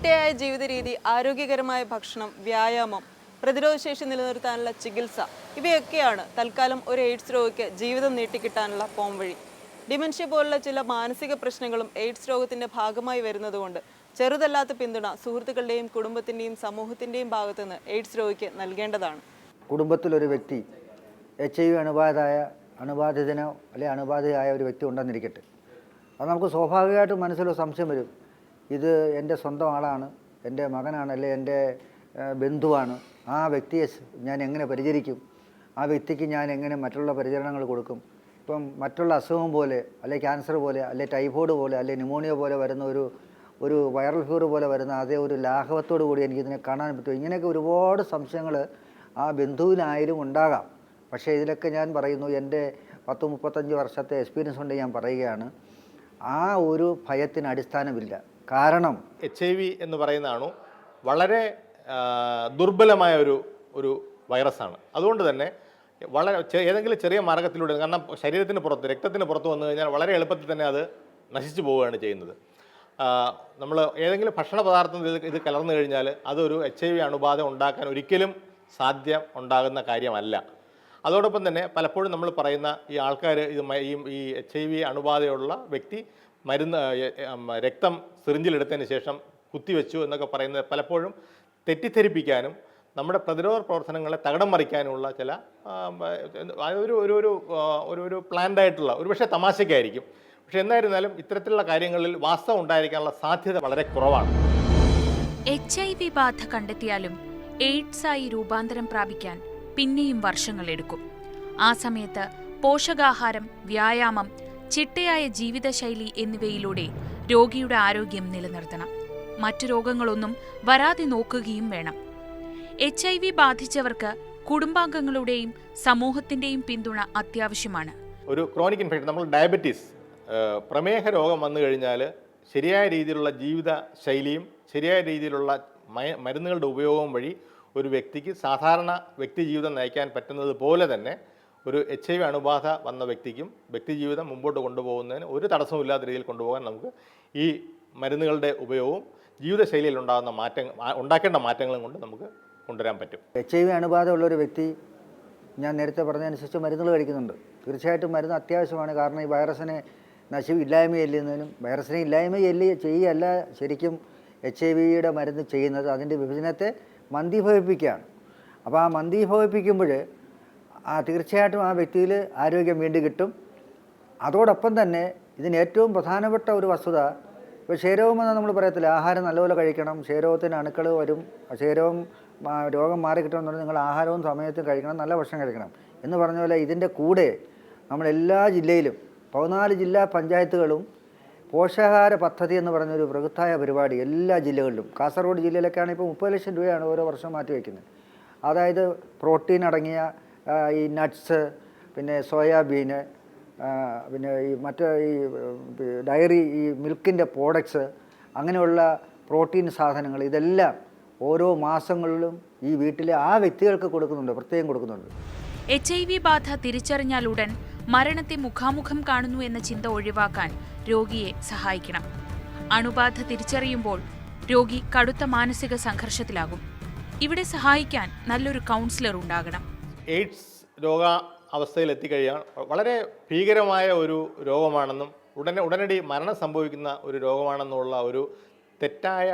ചിട്ടയായ ജീവിത രീതി ആരോഗ്യകരമായ ഭക്ഷണം വ്യായാമം പ്രതിരോധശേഷി നിലനിർത്താനുള്ള ചികിത്സ ഇവയൊക്കെയാണ് തൽക്കാലം ഒരു എയ്ഡ്സ് രോഗിക്ക് ജീവിതം നീട്ടിക്കിട്ടാനുള്ള പോംവഴി ഡിമെൻഷ്യ പോലുള്ള ചില മാനസിക പ്രശ്നങ്ങളും എയ്ഡ്സ് രോഗത്തിന്റെ ഭാഗമായി വരുന്നതുകൊണ്ട് ചെറുതല്ലാത്ത പിന്തുണ സുഹൃത്തുക്കളുടെയും കുടുംബത്തിന്റെയും സമൂഹത്തിന്റെയും ഭാഗത്തുനിന്ന് എയ്ഡ്സ് രോഗിക്ക് നൽകേണ്ടതാണ്. കുടുംബത്തിലൊരു വ്യക്തി എച്ച് ഐ വി അണുബാധയായ അണുബാധിതനോ അല്ലെങ്കിൽ അണുബാധിതയായ ഒരു വ്യക്തി ഉണ്ടെന്നിരിക്കട്ടെ. അത് നമുക്ക് സ്വാഭാവികമായിട്ടും മനസ്സിലൊരു സംശയം വരും. ഇത് എന്റെ സ്വന്തം ആളാണ് എന്റെ മകനാണ് അല്ലെ എന്റെ ബന്ധുവാണ്. ആ വ്യക്തിയെ ഞാൻ എങ്ങനെ പരിചരിക്കും? ആ വ്യക്തിക്ക് ഞാൻ എങ്ങനെ മറ്റുള്ള പരിചരണങ്ങൾ കൊടുക്കും? ഇപ്പം മറ്റുള്ള അസുഖം പോലെ അല്ലെ ക്യാൻസർ പോലെ അല്ലെ ടൈഫോയിഡ് പോലെ അല്ലെ ന്യൂമോണിയ പോലെ വരുന്ന ഒരു ഒരു വൈറൽ ഫീവർ പോലെ വരുന്ന അതേ ഒരു ലാഘവത്തോടു കൂടി എനിക്കിതിനെ കാണാൻ പറ്റും. ഇങ്ങനെയൊക്കെ ഒരുപാട് സംശയങ്ങൾ ആ ബന്ധുവിനായാലും ഉണ്ടാകാം. പക്ഷേ ഇതിലൊക്കെ ഞാൻ പറയുന്നു എന്റെ പത്ത് മുപ്പത്തഞ്ച് വർഷത്തെ എക്സ്പീരിയൻസ് കൊണ്ട് ഞാൻ പറയുകയാണ് ആ ഒരു ഭയത്തിന് അടിസ്ഥാനമില്ല. കാരണം എച്ച് ഐ വി എന്ന് പറയുന്നതാണു വളരെ ദുർബലമായ ഒരു ഒരു വൈറസാണ്. അതുകൊണ്ട് തന്നെ വളരെ ഏതെങ്കിലും ചെറിയ മാർഗത്തിലൂടെ കാരണം ശരീരത്തിന് പുറത്ത് രക്തത്തിന് പുറത്ത് വന്നു കഴിഞ്ഞാൽ വളരെ എളുപ്പത്തിൽ തന്നെ അത് നശിച്ചു പോവുകയാണ് ചെയ്യുന്നത്. നമ്മൾ ഏതെങ്കിലും ഭക്ഷണ പദാർത്ഥത്തിൽ ഇത് ഇത് കലർന്നു കഴിഞ്ഞാൽ അതൊരു എച്ച് ഐ വി അണുബാധ ഉണ്ടാക്കാൻ ഒരിക്കലും സാധ്യം ഉണ്ടാകുന്ന കാര്യമല്ല. അതോടൊപ്പം തന്നെ പലപ്പോഴും നമ്മൾ പറയുന്ന ഈ ആൾക്കാർ ഇത് ഈ ഈ എച്ച് ഐ വി അണുബാധയുള്ള വ്യക്തി മരുന്ന് രക്തം സിറിഞ്ചിലെടുത്തതിന് ശേഷം കുത്തിവെച്ചു എന്നൊക്കെ പറയുന്നത് പലപ്പോഴും തെറ്റിദ്ധരിപ്പിക്കാനും നമ്മുടെ പ്രതിരോധ പ്രവർത്തനങ്ങളെ തകടം മറിക്കാനുമുള്ള ചില ഒരു ഒരു ഒരു ഒരു ഒരു പ്ലാൻഡായിട്ടുള്ള ഒരു പക്ഷേ തമാശയ്ക്കായിരിക്കും. പക്ഷെ എന്നായിരുന്നാലും ഇത്തരത്തിലുള്ള കാര്യങ്ങളിൽ വാസ്തവം ഉണ്ടായിരിക്കാനുള്ള സാധ്യത വളരെ കുറവാണ്. എച്ച് ഐ വി ബാധ കണ്ടെത്തിയാലും എയ്ഡ്സായി രൂപാന്തരം പ്രാപിക്കാൻ പിന്നെയും വർഷങ്ങളെടുക്കും ആ സമയത്ത് പോഷകാഹാരം വ്യായാമം ചിട്ടയായ ജീവിതശൈലി എന്നിവയിലൂടെ രോഗിയുടെ ആരോഗ്യം നിലനിർത്തണം. മറ്റു രോഗങ്ങളൊന്നും വരാതെ നോക്കുകയും വേണം. എച്ച് ഐ വി ബാധിച്ചവർക്ക് കുടുംബാംഗങ്ങളുടെയും സമൂഹത്തിന്റെയും പിന്തുണ അത്യാവശ്യമാണ്. ഒരു ക്രോണിക് ഇൻഫെക്ഷൻ നമ്മൾ ഡയബറ്റീസ് പ്രമേഹ രോഗം വന്നു കഴിഞ്ഞാൽ ശരിയായ രീതിയിലുള്ള ജീവിത ശൈലിയും ശരിയായ രീതിയിലുള്ള മരുന്നുകളുടെ ഉപയോഗവും വഴി ഒരു വ്യക്തിക്ക് സാധാരണ വ്യക്തി ജീവിതം നയിക്കാൻ പറ്റുന്നത് പോലെ തന്നെ ഒരു എച്ച് ഐ വി അണുബാധ വന്ന വ്യക്തിക്കും വ്യക്തി ജീവിതം മുമ്പോട്ട് കൊണ്ടുപോകുന്നതിന് ഒരു തടസ്സവും ഇല്ലാത്ത രീതിയിൽ കൊണ്ടുപോകാൻ നമുക്ക് ഈ മരുന്നുകളുടെ ഉപയോഗവും ജീവിതശൈലിയിൽ ഉണ്ടാകുന്ന മാറ്റങ്ങൾ ഉണ്ടാക്കേണ്ട മാറ്റങ്ങളും കൊണ്ട് നമുക്ക് കൊണ്ടുവരാൻ പറ്റും. എച്ച് ഐ വി അണുബാധ ഉള്ള ഒരു വ്യക്തി ഞാൻ നേരത്തെ പറഞ്ഞതനുസരിച്ച് മരുന്നുകൾ കഴിക്കുന്നുണ്ട്. തീർച്ചയായിട്ടും മരുന്ന് അത്യാവശ്യമാണ്. കാരണം ഈ വൈറസിനെ നശി ഇല്ലായ്മ ചെല്ലുന്നതിനും വൈറസിനെ ഇല്ലായ്മ ചെല്ലി ചെയ്യല്ല ശരിക്കും എച്ച് ഐ വിയുടെ മരുന്ന് ചെയ്യുന്നത്. അതിന്റെ വിഭജനത്തെ മന്ദീഭവിപ്പിക്കുകയാണ്. അപ്പോൾ ആ മന്ദീഭവിപ്പിക്കുമ്പോൾ ആ തീർച്ചയായിട്ടും ആ വ്യക്തിയിൽ ആരോഗ്യം വീണ്ടും കിട്ടും. അതോടൊപ്പം തന്നെ ഇതിന് ഏറ്റവും പ്രധാനപ്പെട്ട ഒരു വസ്തുത ഇപ്പോൾ എന്ന് നമ്മൾ പറയത്തില്ല. ആഹാരം നല്ലപോലെ കഴിക്കണം ക്ഷയരോഗത്തിന് അണുക്കൾ വരും ക്ഷയരോഗം രോഗം മാറി കിട്ടണമെന്നുണ്ടെങ്കിൽ നിങ്ങൾ ആഹാരവും സമയത്തും കഴിക്കണം നല്ല ഭക്ഷണം കഴിക്കണം എന്ന് പറഞ്ഞ പോലെ ഇതിന്റെ കൂടെ നമ്മളെല്ലാ ജില്ലയിലും പതിനാല് ജില്ലാ പഞ്ചായത്തുകളും പോഷകാഹാര പദ്ധതി എന്ന് പറഞ്ഞൊരു ബൃഹത്തായ പരിപാടി എല്ലാ ജില്ലകളിലും കാസർഗോഡ് ജില്ലയിലൊക്കെയാണ് ഇപ്പോൾ മുപ്പത് ലക്ഷം രൂപയാണ് ഓരോ വർഷം മാറ്റി വയ്ക്കുന്നത് അതായത് പ്രോട്ടീൻ അടങ്ങിയ ഈ നട്ട്സ് പിന്നെ സോയാബീന് പിന്നെ ഈ മറ്റ് ഈ ഡയറി ഈ മിൽക്കിന്റെ പ്രോഡക്ട്സ് അങ്ങനെയുള്ള പ്രോട്ടീൻ സാധനങ്ങൾ ഇതെല്ലാം ഓരോ മാസങ്ങളിലും ഈ വീട്ടിലെ ആ വ്യക്തികൾക്ക് കൊടുക്കുന്നുണ്ട് പ്രത്യേകം കൊടുക്കുന്നുണ്ട്. എച്ച് ഐ വി ബാധ തിരിച്ചറിഞ്ഞാൽ ഉടൻ മരണത്തെ മുഖാമുഖം കാണുന്നു എന്ന ചിന്ത ഒഴിവാക്കാൻ രോഗിയെ സഹായിക്കണം. അണുബാധ തിരിച്ചറിയുമ്പോൾ രോഗി കടുത്ത മാനസിക സംഘർഷത്തിലാകും. ഇവിടെ സഹായിക്കാൻ നല്ലൊരു കൗൺസിലർ ഉണ്ടാകണം. എയ്ഡ്സ് രോഗ അവസ്ഥയിൽ എത്തിക്കഴിയാണ് വളരെ ഭീകരമായ ഒരു രോഗമാണെന്നും ഉടനെ ഉടനടി മരണം സംഭവിക്കുന്ന ഒരു രോഗമാണെന്നുള്ള ഒരു തെറ്റായ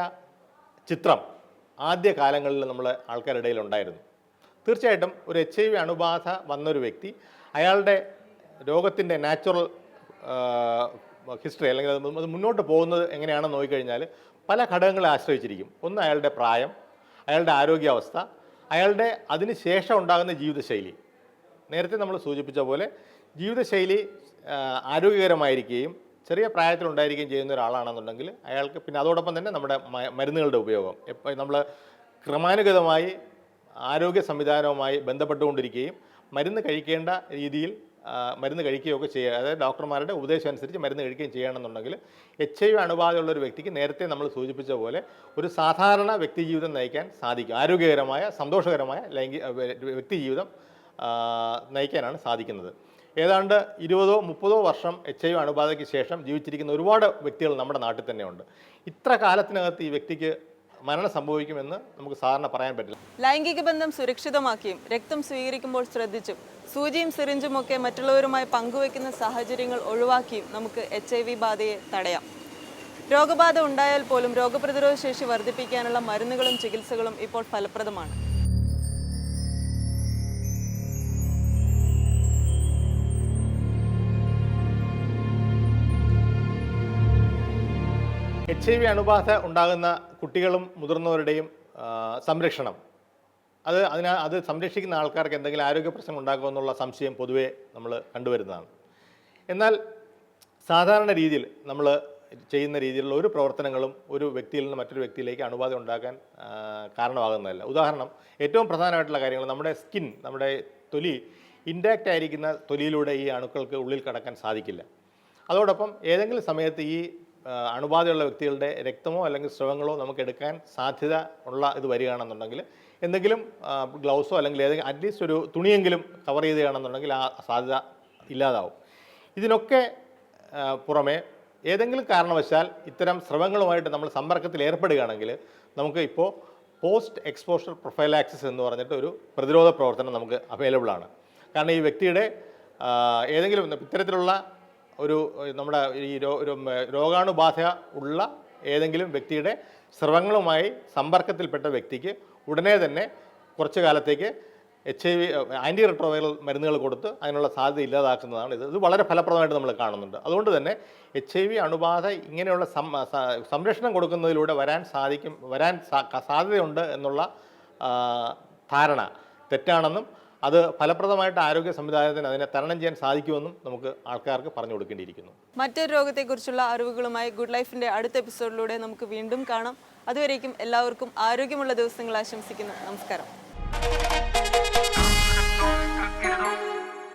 ചിത്രം ആദ്യ കാലങ്ങളിൽ നമ്മൾ ആൾക്കാരുടെ ഇടയിൽ ഉണ്ടായിരുന്നു. തീർച്ചയായിട്ടും ഒരു എച്ച് ഐ വി അണുബാധ വന്നൊരു വ്യക്തി അയാളുടെ രോഗത്തിന്റെ നാച്ചുറൽ ഹിസ്റ്ററി അല്ലെങ്കിൽ അത് അത് മുന്നോട്ട് പോകുന്നത് എങ്ങനെയാണെന്ന് നോക്കിക്കഴിഞ്ഞാൽ പല ഘടകങ്ങളെ ആശ്രയിച്ചിരിക്കും. ഒന്ന് അയാളുടെ പ്രായം അയാളുടെ ആരോഗ്യാവസ്ഥ അയാളുടെ അതിന് ശേഷം ഉണ്ടാകുന്ന ജീവിതശൈലി. നേരത്തെ നമ്മൾ സൂചിപ്പിച്ച പോലെ ജീവിതശൈലി ആരോഗ്യകരമായിരിക്കുകയും ചെറിയ പ്രായത്തിലുണ്ടായിരിക്കുകയും ചെയ്യുന്ന ഒരാളാണെന്നുണ്ടെങ്കിൽ അയാൾക്ക് പിന്നെ അതോടൊപ്പം തന്നെ നമ്മുടെ മരുന്നുകളുടെ ഉപയോഗം. എപ്പോൾ നമ്മൾ ക്രമാനുഗതമായി ആരോഗ്യ സംവിധാനവുമായി ബന്ധപ്പെട്ടുകൊണ്ടിരിക്കുകയും മരുന്ന് കഴിക്കേണ്ട രീതിയിൽ മരുന്ന് കഴിക്കുകയൊക്കെ ചെയ്യുക അതായത് ഡോക്ടർമാരുടെ ഉപദേശം അനുസരിച്ച് മരുന്ന് കഴിക്കുകയും ചെയ്യണമെന്നുണ്ടെങ്കിൽ എച്ച് ഐ വി അണുബാധയുള്ള ഒരു വ്യക്തിക്ക് നേരത്തെ നമ്മൾ സൂചിപ്പിച്ച പോലെ ഒരു സാധാരണ വ്യക്തി ജീവിതം നയിക്കാൻ സാധിക്കും. ആരോഗ്യകരമായ സന്തോഷകരമായ ലൈംഗിക വ്യക്തി ജീവിതം നയിക്കാനാണ് സാധിക്കുന്നത്. ഏതാണ്ട് ഇരുപതോ മുപ്പതോ വർഷം എച്ച് ഐ വി അണുബാധയ്ക്ക് ശേഷം ജീവിച്ചിരിക്കുന്ന ഒരുപാട് വ്യക്തികൾ നമ്മുടെ നാട്ടിൽ തന്നെയുണ്ട്. ഇത്ര കാലത്തിനകത്ത് ഈ വ്യക്തിക്ക് മരണം സംഭവിക്കുമെന്ന് നമുക്ക് സാധാരണ പറയാൻ പറ്റില്ല. ലൈംഗിക ബന്ധം സുരക്ഷിതമാക്കിയും രക്തം സ്വീകരിക്കുമ്പോൾ ശ്രദ്ധിച്ചും സൂചിയും സിറിഞ്ചും ഒക്കെ മറ്റുള്ളവരുമായി പങ്കുവെക്കുന്ന സാഹചര്യങ്ങൾ ഒഴിവാക്കിയും നമുക്ക് എച്ച് ബാധയെ തടയാം. രോഗബാധ ഉണ്ടായാൽ പോലും രോഗപ്രതിരോധ ശേഷി വർദ്ധിപ്പിക്കാനുള്ള മരുന്നുകളും ചികിത്സകളും ഇപ്പോൾ ഫലപ്രദമാണ്. എച്ച് ഐ വി അണുബാധ ഉണ്ടാകുന്ന കുട്ടികളും മുതിർന്നവരുടെയും സംരക്ഷണം. അത് അതിനാ അത് സംരക്ഷിക്കുന്ന ആൾക്കാർക്ക് എന്തെങ്കിലും ആരോഗ്യ പ്രശ്നം ഉണ്ടാക്കുമെന്നുള്ള സംശയം പൊതുവെ നമ്മൾ കണ്ടുവരുന്നതാണ്. എന്നാൽ സാധാരണ രീതിയിൽ നമ്മൾ ചെയ്യുന്ന രീതിയിലുള്ള ഒരു പ്രവർത്തനങ്ങളും ഒരു വ്യക്തിയിൽ നിന്ന് മറ്റൊരു വ്യക്തിയിലേക്ക് അണുബാധ ഉണ്ടാക്കാൻ കാരണമാകുന്നതല്ല. ഉദാഹരണം ഏറ്റവും പ്രധാനമായിട്ടുള്ള കാര്യങ്ങൾ നമ്മുടെ സ്കിൻ നമ്മുടെ തൊലി ഇൻടാക്റ്റ് ആയിരിക്കുന്ന തൊലിയിലൂടെ ഈ അണുക്കൾക്ക് ഉള്ളിൽ കടക്കാൻ സാധിക്കില്ല. അതോടൊപ്പം ഏതെങ്കിലും സമയത്ത് ഈ അണുബാധയുള്ള വ്യക്തികളുടെ രക്തമോ അല്ലെങ്കിൽ സ്രവങ്ങളോ നമുക്ക് എടുക്കാൻ സാധ്യത ഉള്ള ഇത് വരികയാണെന്നുണ്ടെങ്കിൽ എന്തെങ്കിലും ഗ്ലൗസോ അല്ലെങ്കിൽ ഏതെങ്കിലും അറ്റ്ലീസ്റ്റ് ഒരു തുണിയെങ്കിലും കവർ ചെയ്യുകയാണെന്നുണ്ടെങ്കിൽ ആ സാധ്യത ഇല്ലാതാവും. ഇതിനൊക്കെ പുറമെ ഏതെങ്കിലും കാരണവശാൽ ഇത്തരം സ്രവങ്ങളുമായിട്ട് നമ്മൾ സമ്പർക്കത്തിൽ ഏർപ്പെടുകയാണെങ്കിൽ നമുക്ക് ഇപ്പോൾ പോസ്റ്റ് എക്സ്പോഷർ പ്രൊഫൈലാക്സിസ് എന്ന് പറഞ്ഞിട്ട് ഒരു പ്രതിരോധ പ്രവർത്തനം നമുക്ക് അവൈലബിൾ ആണ്. കാരണം ഈ വ്യക്തിയുടെ ഏതെങ്കിലും ഇത്തരത്തിലുള്ള ഒരു നമ്മുടെ ഈ രോഗാണുബാധ ഉള്ള ഏതെങ്കിലും വ്യക്തിയുടെ സ്രവങ്ങളുമായി സമ്പർക്കത്തിൽപ്പെട്ട വ്യക്തിക്ക് ഉടനെ തന്നെ കുറച്ചു കാലത്തേക്ക് H I V anti retroviral മരുന്നുകൾ കൊടുത്ത് അതിനുള്ള സാധ്യത ഇല്ലാതാക്കുന്നതാണ് ഇത്. ഇത് വളരെ ഫലപ്രദമായിട്ട് നമ്മൾ കാണുന്നുണ്ട്. അതുകൊണ്ട് തന്നെ എച്ച് ഐ വി അണുബാധ ഇങ്ങനെയുള്ള സംരക്ഷണം കൊടുക്കുന്നതിലൂടെ വരാൻ സാധിക്കും വരാൻ സാധ്യതയുണ്ട് എന്നുള്ള ധാരണ തെറ്റാണെന്നും അത് ഫലപ്രദമായിട്ട് ആരോഗ്യ സംവിധാനത്തിന് അതിനെ തരണം ചെയ്യാൻ സാധിക്കുമെന്നും നമുക്ക് ആൾക്കാർക്ക് പറഞ്ഞു കൊടുക്കേണ്ടിയിരിക്കുന്നു. മറ്റൊരു രോഗത്തെക്കുറിച്ചുള്ള അറിവുകളുമായി ഗുഡ് ലൈഫിന്റെ അടുത്ത എപ്പിസോഡിലൂടെ നമുക്ക് വീണ്ടും കാണാം. അതുവരേക്കും എല്ലാവർക്കും ആരോഗ്യമുള്ള ദിവസങ്ങൾ ആശംസിക്കുന്നു. നമസ്കാരം.